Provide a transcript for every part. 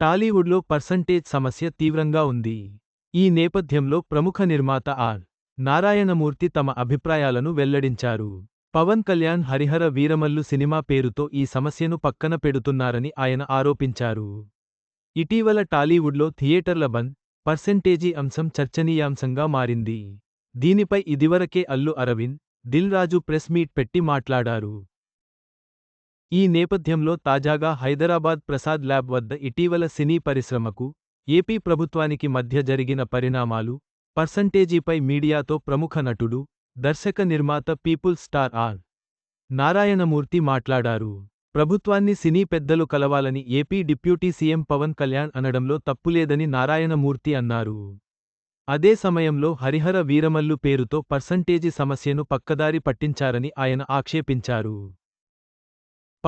టాలీవుడ్లో పర్సంటేజ్ సమస్య తీవ్రంగా ఉంది. ఈ నేపథ్యంలో ప్రముఖ నిర్మాత ఆర్. నారాయణమూర్తి తమ అభిప్రాయాలను వెల్లడించారు. పవన్ కళ్యాణ్ హరిహర వీరమల్లు సినిమా పేరుతో ఈ సమస్యను పక్కన పెడుతున్నారని ఆయన ఆరోపించారు. ఇటీవల టాలీవుడ్లో థియేటర్ల బంద్ పర్సెంటేజీ అంశం చర్చనీయాంశంగా మారింది. దీనిపై ఇదివరకే అల్లు అరవింద్ దిల్ రాజు ప్రెస్ మీట్ పెట్టి మాట్లాడారు. ఈ నేపథ్యంలో తాజాగా హైదరాబాద్ ప్రసాద్ ల్యాబ్ వద్ద ఇటీవల సినీ పరిశ్రమకు ఏపీ ప్రభుత్వానికి మధ్య జరిగిన పరిణామాలు పర్సంటేజీపై మీడియాతో ప్రముఖ నటుడు దర్శక నిర్మాత పీపుల్ స్టార్ ఆర్. నారాయణమూర్తి మాట్లాడారు. ప్రభుత్వాన్ని సినీ పెద్దలు కలవాలని AP deputy CM Pawan Kalyan అనడంలో తప్పులేదని నారాయణమూర్తి అన్నారు. అదే సమయంలో హరిహర వీరమల్లు పేరుతో పర్సంటేజీ సమస్యను పక్కదారి పట్టించారని ఆయన ఆక్షేపించారు.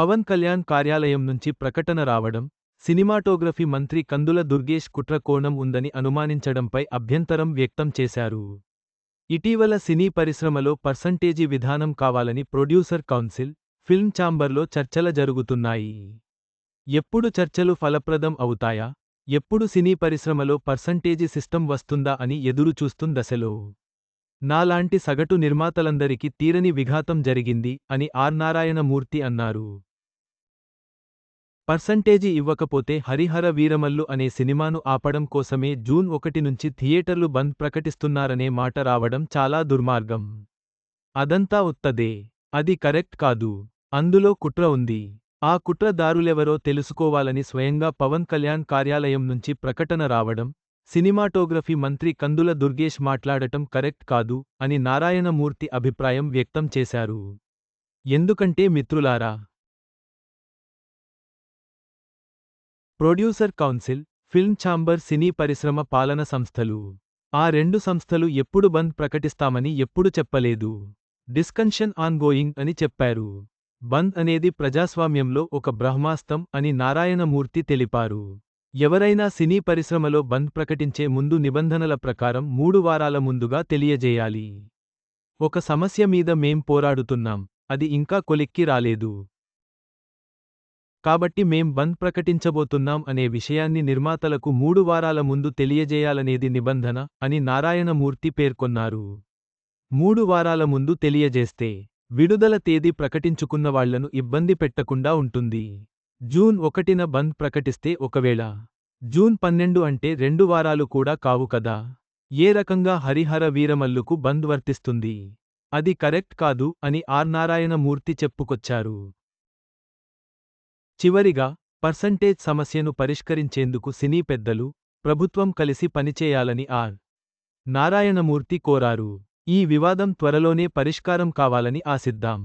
పవన్ కళ్యాణ్ కార్యాలయం నుంచి ప్రకటన రావడం సినిమాటోగ్రఫీ మంత్రి కందుల దుర్గేష్ కుట్రకోణం ఉందని అనుమానించడంపై అభ్యంతరం వ్యక్తం చేశారు. ఇటీవల సినీ పరిశ్రమలో పర్సంటేజీ విధానం కావాలని ప్రొడ్యూసర్ కౌన్సిల్ ఫిల్మ్ ఛాంబర్లో చర్చల జరుగుతున్నాయి. ఎప్పుడు చర్చలు ఫలప్రదం అవుతాయా? ఎప్పుడు సినీ పరిశ్రమలో పర్సంటేజీ సిస్టం వస్తుందా అని ఎదురుచూస్తున్న దశలో. నాలాంటి సగటు నిర్మాతలందరికీ తీరని విఘాతం జరిగింది అని ఆర్ నారాయణమూర్తి అన్నారు. పర్సంటేజీ ఇవ్వకపోతే హరిహర వీరమల్లు అనే సినిమాను ఆపడం కోసమే జూన్ ఒకటి నుంచి థియేటర్లు బంద్ ప్రకటిస్తున్నారనే మాట రావడం చాలా దుర్మార్గం. అదంతా ఉత్తదే అది కరెక్ట్ కాదు. అందులో కుట్ర ఉంది. ఆ కుట్రదారులెవరో తెలుసుకోవాలని స్వయంగా పవన్ కళ్యాణ్ కార్యాలయం నుంచి ప్రకటన రావడం సినిమాటోగ్రఫీ మంత్రి కందుల దుర్గేష్ మాట్లాడటం కరెక్ట్ కాదు అని నారాయణమూర్తి అభిప్రాయం వ్యక్తం చేశారు. ఎందుకంటే మిత్రులారా ప్రొడ్యూసర్ కౌన్సిల్ ఫిల్మ్ ఛాంబర్ సినీ పరిశ్రమ పాలన సంస్థలు. ఆ రెండు సంస్థలు ఎప్పుడు బంద్ ప్రకటిస్తామని ఎప్పుడు చెప్పలేదు. డిస్కన్షన్ ఆన్గోయింగ్ అని చెప్పారు. బంద్ అనేది ప్రజాస్వామ్యంలో ఒక బ్రహ్మాస్తం అని నారాయణమూర్తి తెలిపారు. ఎవరైనా సినీ పరిశ్రమలో బంద్ ప్రకటించే ముందు నిబంధనల ప్రకారం మూడు వారాల ముందుగా తెలియజేయాలి. ఒక సమస్య మీద మేం పోరాడుతున్నాం. అది ఇంకా కొలిక్కి రాలేదు. కాబట్టి మేం బంద్ ప్రకటించబోతున్నాం అనే విషయాన్ని నిర్మాతలకు మూడు వారాల ముందు తెలియజేయాలనేది నిబంధన అని నారాయణమూర్తి పేర్కొన్నారు. మూడు వారాల ముందు తెలియజేస్తే విడుదల తేదీ ప్రకటించుకున్న వాళ్ళను ఇబ్బంది పెట్టకుండా ఉంటుంది. జూన్ ఒకటిన బంద్ ప్రకటిస్తే ఒకవేళ జూన్ పన్నెండు అంటే రెండు వారాలు కూడా కావు కదా. ఏ రకంగా హరిహర వీరమల్లుకు బంద్ వర్తిస్తుంది? అది కరెక్ట్ కాదు అని ఆర్ నారాయణమూర్తి చెప్పుకొచ్చారు. చివరిగా పర్సంటేజ్ సమస్యను పరిష్కరించేందుకు సినీ పెద్దలు ప్రభుత్వం కలిసి పనిచేయాలని ఆర్. నారాయణమూర్తి కోరారు. ఈ వివాదం త్వరలోనే పరిష్కారం కావాలని ఆశిద్దాం.